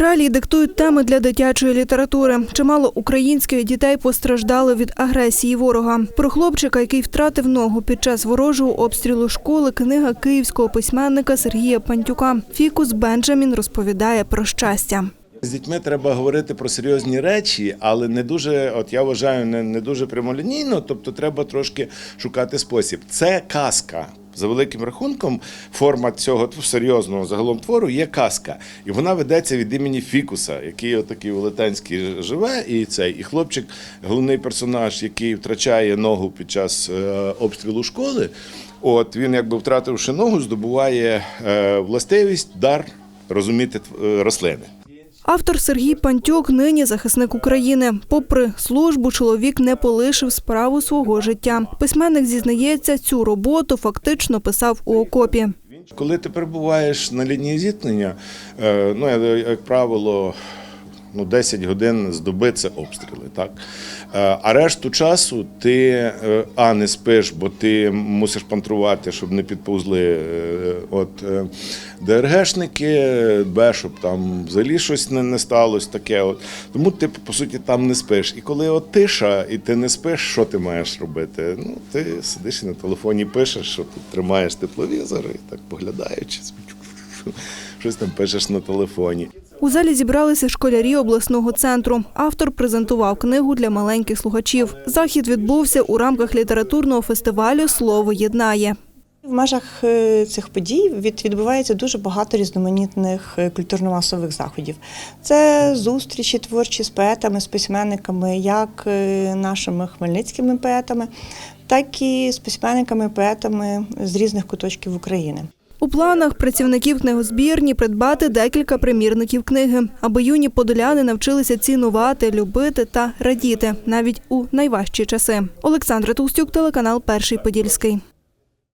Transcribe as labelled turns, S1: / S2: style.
S1: Реалії диктують теми для дитячої літератури. Чимало українських дітей постраждали від агресії ворога. Про хлопчика, який втратив ногу під час ворожого обстрілу школи, книга київського письменника Сергія Пантюка. Фікус Бенджамін розповідає про щастя.
S2: З дітьми треба говорити про серйозні речі, але не дуже, от я вважаю, не, не дуже прямолінійно, тобто треба трошки шукати спосіб. Це казка. За великим рахунком, форма цього серйозного загалом твору є казка. І вона ведеться від імені Фікуса, який отакий велетенський живе, і цей і хлопчик, головний персонаж, який втрачає ногу під час е, обстрілу школи. От він, якби втративши ногу, здобуває е, властивість, дар розуміти е, рослини.
S1: Автор Сергій Пантюк нині захисник України. Попри службу, чоловік не полишив справу свого життя. Письменник зізнається, цю роботу фактично писав у окопі.
S2: Коли ти перебуваєш на лінії зіткнення, е, ну як правило, ну 10 годин з доби це обстріли, так. Е, А решту часу ти е, а не спиш, бо ти мусиш пантрувати, щоб не підповзли е, от ДРГшники, б, щоб там взагалі щось не, не сталося таке. От. Тому ти по суті там не спиш. І коли от тиша, і ти не спиш, що ти маєш робити? Ну, ти сидиш і на телефоні пишеш, що ти тримаєш тепловізор і так поглядаючи, щось там пишеш на телефоні.
S1: У залі зібралися школярі обласного центру. Автор презентував книгу для маленьких слухачів. Захід відбувся у рамках літературного фестивалю Слово єднає.
S3: В межах е, цих подій відбувається дуже багато різноманітних е, культурно-масових заходів. Це зустрічі творчі з поетами, з письменниками, як е, нашими хмельницькими поетами, так і з письменниками, поетами з різних куточків України.
S1: У планах працівників книгозбірні придбати декілька примірників книги, аби юні подоляни навчилися цінувати, любити та радіти навіть у найважчі часи. Олександра Тустюк, телеканал Перший Подільський.